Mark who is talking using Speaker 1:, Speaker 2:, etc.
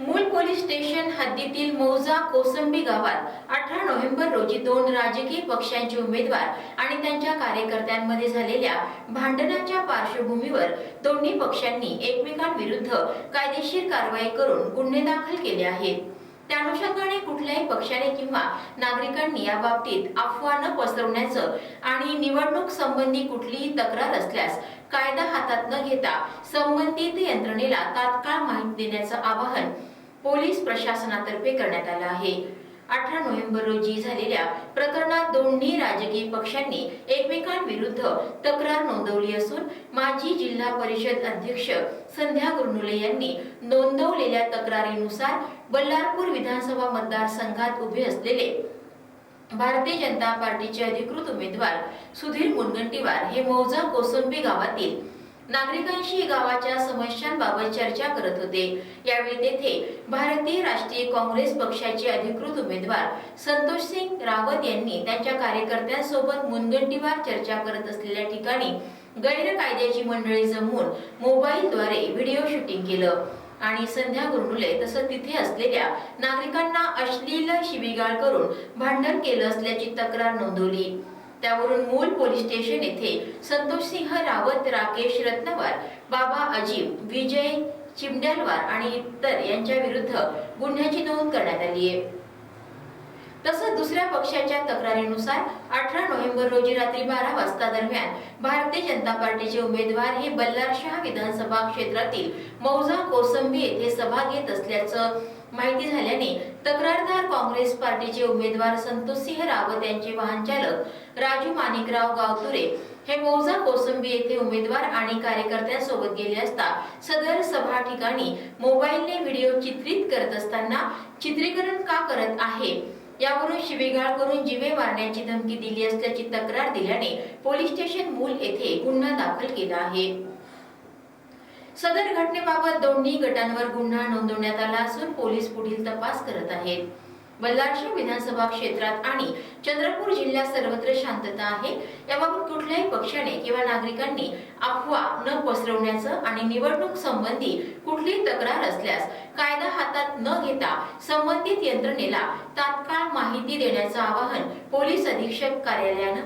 Speaker 1: मूल police station हद्दीतील मौजा कोसंबी गावात अठरा नोव्हेंबर रोजी दोन राजकीय पक्षांचे उमेदवार आणि त्यांच्या कार्यकर्त्यांमध्ये झालेल्या भांडणाच्या पार्श्वभूमीवर दोन्ही पक्षांनी एकमेकांविरुद्ध कायदेशीर कारवाई करून गुन्हे दाखल केले आहेत. त्या अनुषंगाने कुठल्याही पक्षाने किंवा नागरिकांनी या बाबतीत अफवा न पसरवण्याचं आणि निवडणूक संबंधी कुठलीही तक्रार असल्यास कायदा हातात न घेता संबंधित यंत्रणेला तात्काळ माहिती देण्याचं आवाहन पोलीस प्रशासनातर्फे करण्यात आलं आहे. अठरा नोव्हेंबर रोजी झालेल्या प्रकरणात दोन्ही राजकीय पक्षांनी एकमेकांविरुद्ध तक्रार नोंदवली असून माजी जिल्हा परिषद अध्यक्ष संध्या गुरनुले यांनी नोंदवलेल्या तक्रारीनुसार बल्लारपूर विधानसभा मतदारसंघात उभे असलेले भारतीय जनता पार्टीचे अधिकृत उमेदवार सुधीर मुनगंटीवार हे मौजा कोसंबी गावातील नागरिकांशी गावाच्या समस्यांबाबत चर्चा करत होते. यावेळी तेथे भारतीय राष्ट्रीय काँग्रेस पक्षाचे अधिकृत उमेदवार संतोष सिंग रावत यांनी त्यांच्या कार्यकर्त्यांसोबत मुनगंटीवार चर्चा करत असलेल्या ठिकाणी गैरकायद्याची मंडळी जमवून मोबाईलद्वारे व्हिडिओ शूटिंग केलं. आणि संध्या गुरनुले तसं तिथे असलेल्या नागरिकांना अश्लील शिवीगाळ करून भांडण केलं असल्याची तक्रार नोंदवली. त्यावरून मूल पोलीस स्टेशन येथे संतोषसिंह रावत राकेश रत्नवार बाबा अजीब विजय चिमड्यालवार आणि इतर यांच्या विरुद्ध गुन्ह्याची नोंद करण्यात आली आहे. तसंच दुसऱ्या पक्षाच्या तक्रारीनुसार अठरा नोव्हेंबर रोजी रात्री बारा वाजता दरम्यान भारतीय जनता पार्टीचे उमेदवार हे बल्लारशाह विधानसभा क्षेत्रातील मौजा कोसंबी येथे सभा घेत असल्याचं माहिती झाल्याने तक्रारदार काँग्रेस पार्टीचे उमेदवार संतोषसिंह रावत यांचे वाहन चालक राजू माणिकराव गावतुरे हे मौजा कोसंबी येथे उमेदवार आणि कार्यकर्त्यांसोबत गेले असता सदर सभा ठिकाणी मोबाईलने व्हिडिओ चित्रित करत असताना चित्रीकरण का करत आहे? यावरून शिवीगाळ करून जीवे मारण्याची धमकी दिली असल्याची तक्रार दिल्याने पोलीस स्टेशन मूल येथे गुन्हा दाखल केला आहे. सदर घटनेबाबत दोन्ही गटांवर गुन्हा नोंदवण्यात आला असून पोलीस पुढील तपास करत आहेत. बल्लारशा विधानसभा क्षेत्रात आणि चंद्रपूर जिल्ह्यात सर्वत्र शांतता आहे. याबाबत कुठल्याही पक्षाने किंवा नागरिकांनी अफवा न पसरवण्याचं आणि निवडणूक संबंधी कुठलीही तक्रार असल्यास कायदा हातात न घेता संबंधित यंत्रणेला तात्काळ माहिती देण्याचं आवाहन पोलीस अधीक्षक कार्यालयानं